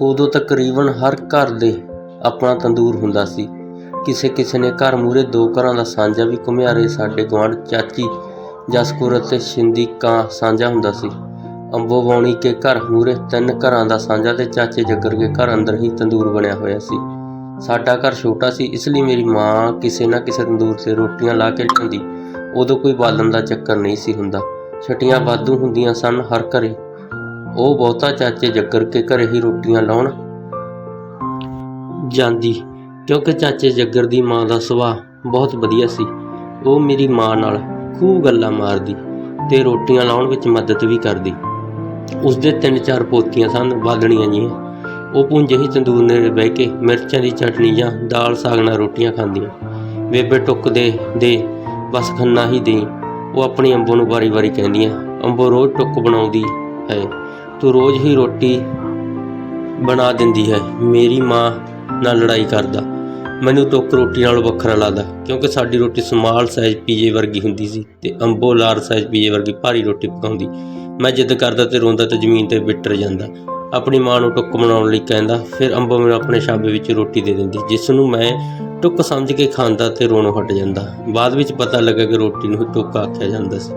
ਉਦੋਂ ਤਕਰੀਬਨ ਹਰ ਘਰ ਦੇ ਆਪਣਾ ਤੰਦੂਰ ਹੁੰਦਾ ਸੀ। ਕਿਸੇ ਕਿਸੇ ਨੇ ਘਰ ਮੂਹਰੇ ਦੋ ਘਰਾਂ ਦਾ ਸਾਂਝਾ ਵੀ ਘੁਮਿਆਰੇ ਸਾਡੇ ਗੁਆਂਢ ਚਾਚੀ ਜਸਕੁਰ ਅਤੇ ਸ਼ਿੰਦੀ ਕਾਂ ਸਾਂਝਾ ਹੁੰਦਾ ਸੀ। ਅੰਬੋ ਵਾਉਣੀ ਕੇ ਘਰ ਮੂਹਰੇ ਤਿੰਨ ਘਰਾਂ ਦਾ ਸਾਂਝਾ ਤੇ ਚਾਚੇ ਜੱਗਰ ਕੇ ਘਰ ਅੰਦਰ ਹੀ ਤੰਦੂਰ ਬਣਿਆ ਹੋਇਆ ਸੀ। ਸਾਡਾ ਘਰ ਛੋਟਾ ਸੀ, ਇਸ ਲਈ ਮੇਰੀ ਮਾਂ ਕਿਸੇ ਨਾ ਕਿਸੇ ਤੰਦੂਰ ਤੇ ਰੋਟੀਆਂ ਲਾ ਕੇ ਲਿਆਉਂਦੀ। ਉਦੋਂ ਕੋਈ ਬਾਲਣ ਦਾ ਚੱਕਰ ਨਹੀਂ ਸੀ ਹੁੰਦਾ। ਛਟੀਆਂ ਵਾਧੂ ਹੁੰਦੀਆਂ ਸਨ ਹਰ ਘਰੇ। ਉਹ ਬਹੁਤਾ ਚਾਚੇ ਜੱਗਰ ਕੇ ਘਰੇ ਹੀ ਰੋਟੀਆਂ ਲਾਉਣ ਜਾਂਦੀ, ਕਿਉਂਕਿ ਚਾਚੇ ਜੱਗਰ ਦੀ ਮਾਂ ਦਾ ਸੁਭਾਅ ਬਹੁਤ ਵਧੀਆ ਸੀ। ਉਹ ਮੇਰੀ ਮਾਂ ਨਾਲ ਖੂਬ ਗੱਲਾਂ ਮਾਰਦੀ ਤੇ ਰੋਟੀਆਂ ਲਾਉਣ ਵਿੱਚ ਮਦਦ ਵੀ ਕਰਦੀ। ਉਸਦੇ ਤਿੰਨ ਚਾਰ ਪੋਤੀਆਂ ਸਨ, ਬਾਲਣੀਆਂ ਜੀਆਂ। ਉਹ ਪੁੰਜੇ ਹੀ ਤੰਦੂਰ ਨੇੜੇ ਬਹਿ ਕੇ ਮਿਰਚਾਂ ਦੀ ਚਟਨੀ ਜਾਂ ਦਾਲ ਸਾਗ ਨਾਲ ਰੋਟੀਆਂ ਖਾਂਦੀਆਂ। ਬੇਬੇ ਟੁੱਕ ਦੇ ਦੇ ਬਸ ਖੰਨਾ ਹੀ ਦੇ ਉਹ ਆਪਣੀ ਅੰਬੋ ਨੂੰ ਵਾਰੀ-ਵਾਰੀ ਕਹਿੰਦੀਆਂ, ਅੰਬੋ ਰੋਜ਼ ਟੁੱਕ ਬਣਾਉਂਦੀ ਹੈ। ਤੂੰ ਰੋਜ਼ ਹੀ ਰੋਟੀ ਬਣਾ ਦਿੰਦੀ ਹੈ। ਮੇਰੀ ਮਾਂ ਨਾਲ ਲੜਾਈ ਕਰਦਾ। ਮੈਨੂੰ ਟੁੱਕ ਰੋਟੀ ਨਾਲੋਂ ਵੱਖਰਾ ਲੱਗਦਾ ਕਿਉਂਕਿ ਸਾਡੀ ਰੋਟੀ ਸਮਾਲ ਸਾਈਜ਼ ਪੀਜੇ ਵਰਗੀ ਹੁੰਦੀ ਸੀ ਤੇ ਅੰਬੋ ਲਾਰ ਸਾਈਜ਼ ਪੀਜੇ ਵਰਗੀ ਭਾਰੀ ਰੋਟੀ ਪਕਾਉਂਦੀ। ਮੈਂ ਜਿੱਦ ਕਰਦਾ ਤੇ ਰੋਂਦਾ ਤੇ ਜ਼ਮੀਨ ਤੇ ਬਿੱਟਰ ਜਾਂਦਾ। ਆਪਣੀ ਮਾਂ ਨੂੰ ਟੁੱਕ ਬਣਾਉਣ ਲਈ ਕਹਿੰਦਾ, ਫਿਰ ਅੰਬੋ ਮੈਨੂੰ ਆਪਣੇ ਛਾਬੇ ਵਿੱਚ ਰੋਟੀ ਦੇ ਦਿੰਦੀ ਜਿਸ ਨੂੰ ਮੈਂ ਟੁੱਕ ਸਮਝ ਕੇ ਖਾਂਦਾ ਤੇ ਰੋਣੋਂ ਹਟ ਜਾਂਦਾ। ਬਾਅਦ ਵਿੱਚ ਪਤਾ ਲੱਗਾ ਕਿ ਰੋਟੀ ਨੂੰ ਹੀ ਟੁੱਕ ਆਖਿਆ ਜਾਂਦਾ ਸੀ।